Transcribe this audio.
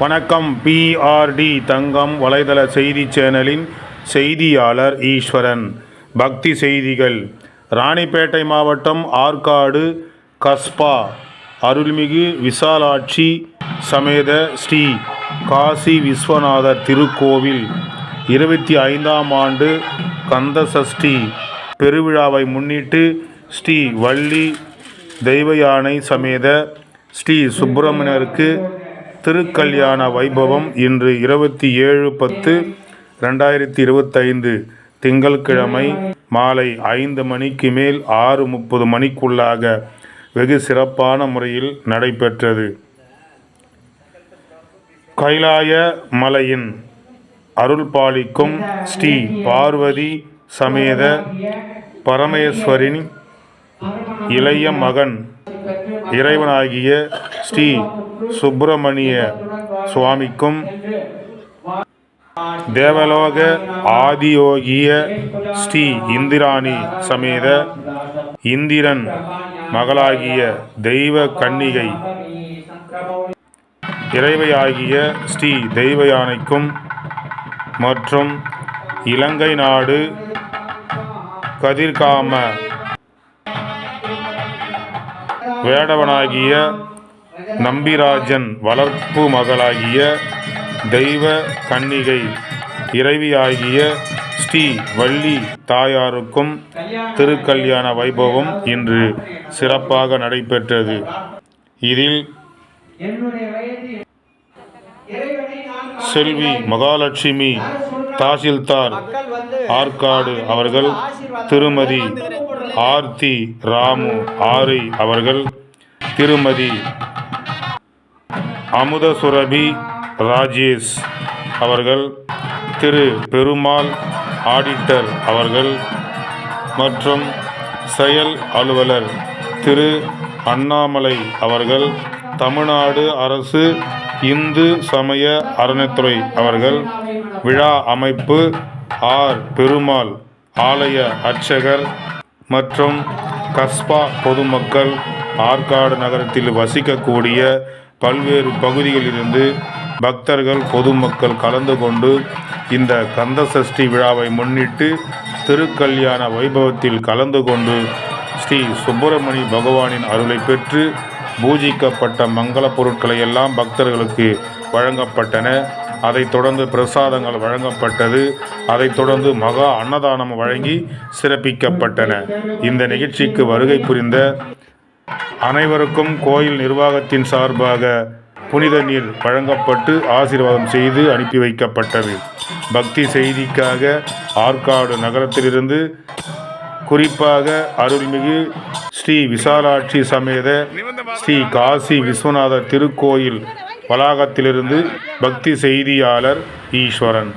வணக்கம். பிஆர்டி தங்கம் வலைதள செய்தி சேனலின் செய்தியாளர் ஈஸ்வரன். பக்தி செய்திகள். ராணிப்பேட்டை மாவட்டம் ஆற்காடு கஸ்பா. அருள்மிகு விசாலாட்சி சமேத ஸ்ரீ காசி விஸ்வநாதர் திருக்கோவில். இருபத்தி ஐந்தாம் ஆண்டு கந்தசஷ்டி பெருவிழாவை முன்னிட்டு ஸ்ரீ வள்ளி தெய்வயானை சமேத ஸ்ரீ சுப்பிரமணியருக்கு திருக்கல்யாண வைபவம் இன்று இருபத்தி ஏழு பத்து ரெண்டாயிரத்தி இருபத்தைந்து திங்கட்கிழமை மாலை ஐந்து மணிக்கு மேல் ஆறு முப்பது மணிக்குள்ளாக வெகு சிறப்பான முறையில் நடைபெற்றது. கைலாய மலையின் அருள் பாலிக்கும் ஸ்ரீ பார்வதி சமேத பரமேஸ்வரின் இளைய மகன் இறைவனாகிய ஸ்ரீ சுப்பிரமணிய சுவாமிக்கும் தேவலோக ஆதியோகிய ஸ்ரீ இந்திராணி சமேத இந்திரன் மகளாகிய தெய்வ கன்னிகை இறைவையாகிய ஸ்ரீ தெய்வயானைக்கும் மற்றும் இலங்கை நாடு கதிர்காம வேடவனாகிய நம்பிராஜன் வளர்ப்பு மகளாகிய தெய்வ கன்னிகை இறைவியாகிய ஸ்ரீ வள்ளி தாயாருக்கும் திருக்கல்யாண வைபவம் இன்று சிறப்பாக நடைபெற்றது. இதில் செல்வி மகாலட்சுமி தாசில்தார் ஆற்காடு அவர்கள் திருமதி ஆர்த்தி ராமு ஆரி அவர்கள் திருமதி அமுதசுரபி ராஜேஷ் அவர்கள் திரு பெருமாள் ஆடிட்டர் அவர்கள் மற்றும் செயல் அலுவலர் திரு அண்ணாமலை அவர்கள் தமிழ்நாடு அரசு இந்து சமய அறநிலைத்துறை அவர்கள் விழா அமைப்பு ஆர். பெருமாள் ஆலய அர்ச்சகர் மற்றும் கஸ்பா பொதுமக்கள் ஆற்காடு நகரத்தில் வசிக்கக்கூடிய பல்வேறு பகுதிகளிலிருந்து பக்தர்கள் பொதுமக்கள் கலந்து கொண்டு இந்த கந்தசஷ்டி விழாவை முன்னிட்டு திருக்கல்யாண வைபவத்தில் கலந்து கொண்டு ஸ்ரீ சுப்பிரமணி பகவானின் அருளை பெற்று பூஜிக்கப்பட்ட மங்கள பொருட்களை எல்லாம் பக்தர்களுக்கு வழங்கப்பட்டன. அதைத் தொடர்ந்து பிரசாதங்கள் வழங்கப்பட்டது. அதைத் தொடர்ந்து மகா அன்னதானம் வழங்கி சிறப்பிக்கப்பட்டன. இந்த நிகழ்ச்சிக்கு வருகை புரிந்த அனைவருக்கும் கோயில் நிர்வாகத்தின் சார்பாக புனித நீர் வழங்கப்பட்டு ஆசீர்வாதம் செய்து அனுப்பி வைக்கப்பட்டது. பக்தி செய்திக்காக ஆற்காடு நகரத்திலிருந்து குறிப்பாக அருள்மிகு ஸ்ரீ விசாலாட்சி சமேத ஸ்ரீ காசி விஸ்வநாதர் திருக்கோயில் வளாகத்திலிருந்து பக்தி செய்தியாளர் ஈஸ்வரன்.